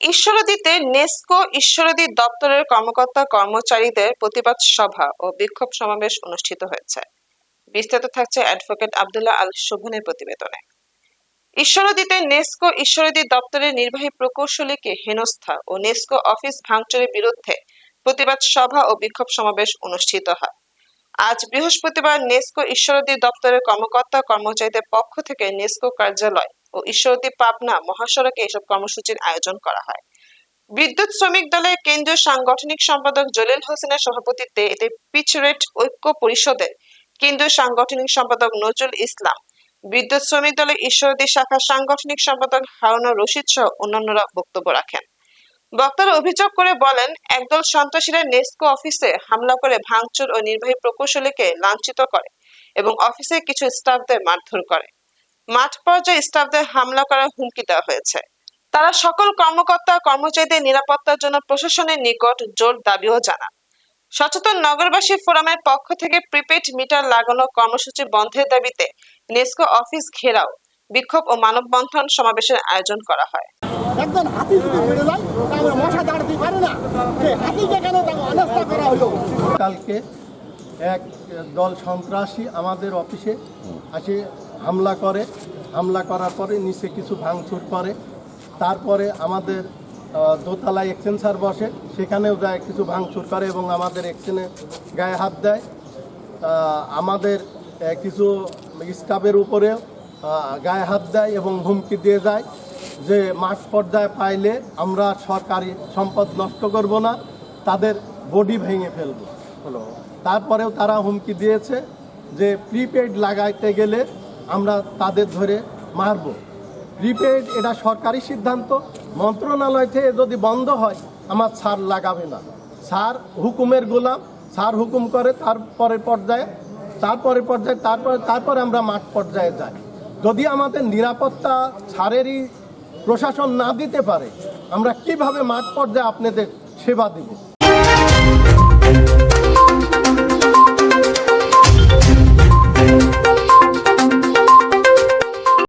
ঈশ্বরদীতে NESCO Ishwardi দপ্তরের কর্মকর্তা কর্মচারীদের প্রতিবাদ সভা ও বিক্ষোভ সমাবেশ অনুষ্ঠিত হয়েছে। বিস্তারিত থাকছে অ্যাডভোকেট আব্দুল্লাহ আল শোভনের প্রতিবেদনে। ঈশ্বরদীতে নেস্কো ঈশ্বরদী দপ্তরের নির্বাহী প্রকৌশলীকে হেনস্থা ও নেস্কো অফিস ভাঙচুরের বিরুদ্ধে প্রতিবাদ সভা ও বিক্ষোভ সমাবেশ অনুষ্ঠিত হয়। আজ বৃহস্পতিবার নেস্কো ঈশ্বরদী দপ্তরের কর্মকর্তা কর্মচারীদের পক্ষ থেকে নেস্কো কার্যালয় ও ঈশ্বরদী পাবনা মহাসড়কে এসব কর্মসূচির আয়োজন করা হয়। বিদ্যুৎ শ্রমিক দলের কেন্দ্রীয় সাংগঠনিক সম্পাদক জলিল হোসেনের সভাপতিত্বে এতে পিচ রেট ঐক্য পরিষদের কেন্দ্রীয় সাংগঠনিক সম্পাদক নজরুল ইসলাম, বিদ্যুৎ শ্রমিক দলের ঈশ্বরদী শাখার সাংগঠনিক সম্পাদক হারুনা রশিদ সহ অন্যান্যরা বক্তব্য রাখেন। বক্তারা অভিযোগ করে বলেন, একদল সন্ত্রাসীরা নেস্কো অফিসে হামলা করে ভাঙচুর ও নির্বাহী প্রকৌশলীকে লাঞ্ছিত করে এবং অফিসে কিছু স্টাফদের মারধর করে। মাঠ পর্যায়ে স্টাফদের হামলা করার হুমকি দেওয়া হয়েছে। তারা সকল কর্মকর্তা কর্মচারীদের নিরাপত্তার জন্য প্রশাসনের নিকট জোর দাবিও জানান। সচেতন নগরবাসী ফোরামের পক্ষ থেকে প্রিপেড মিটার লাগানো কর্মসূচি বন্ধের দাবিতে নেস্কো অফিস ঘেরাও বিক্ষোভ ও মানববন্ধন সমাবেশের আয়োজন করা হয়। একজন হাতি যদি বেড়ে যায় তাহলে মশা দাঁড়াতে পারে না। যে হাতিকে কেন তাকে অনাস্থা করা হলো? কালকে এক দল সন্ত্রাসী আমাদের অফিসে আসে হামলা করে। হামলা করার পরে নিচে কিছু ভাঙচুর করে। তারপরে আমাদের দোতলায় এক্সচেঞ্জার বসে। সেখানেও যায় কিছু ভাঙচুর করে এবং আমাদের এক্সচেঞ্জে গায়ে হাত দেয়। আমাদের কিছু স্টাফের উপরেও গায়ে হাত দেয় এবং হুমকি দিয়ে যায় যে মাঠ পর্যায়ে পাইলে আমরা সরকারি সম্পদ নষ্ট করব না তাদের বডি ভেঙে ফেলব। হলো। তারপরেও তারা হুমকি দিয়েছে যে প্রিপেড লাগাইতে গেলে আমরা তাদের ধরে মারব। প্রিপেড এটা সরকারি সিদ্ধান্ত মন্ত্রণালয় থেকে যদি বন্ধ হয় আমার সার লাগাবে না। সার হুকুমের গোলাম সার হুকুম করে তারপরে পর্যায়ে তারপরে পর্যায়ে তারপরে তারপরে আমরা মাঠ পর্যায়ে যাই। যদি আমাদের নিরাপত্তা ছাড়েরই প্রশাসন না দিতে পারে, আমরা কীভাবে মাঠ পর্যায়ে আপনাদের সেবা দেব?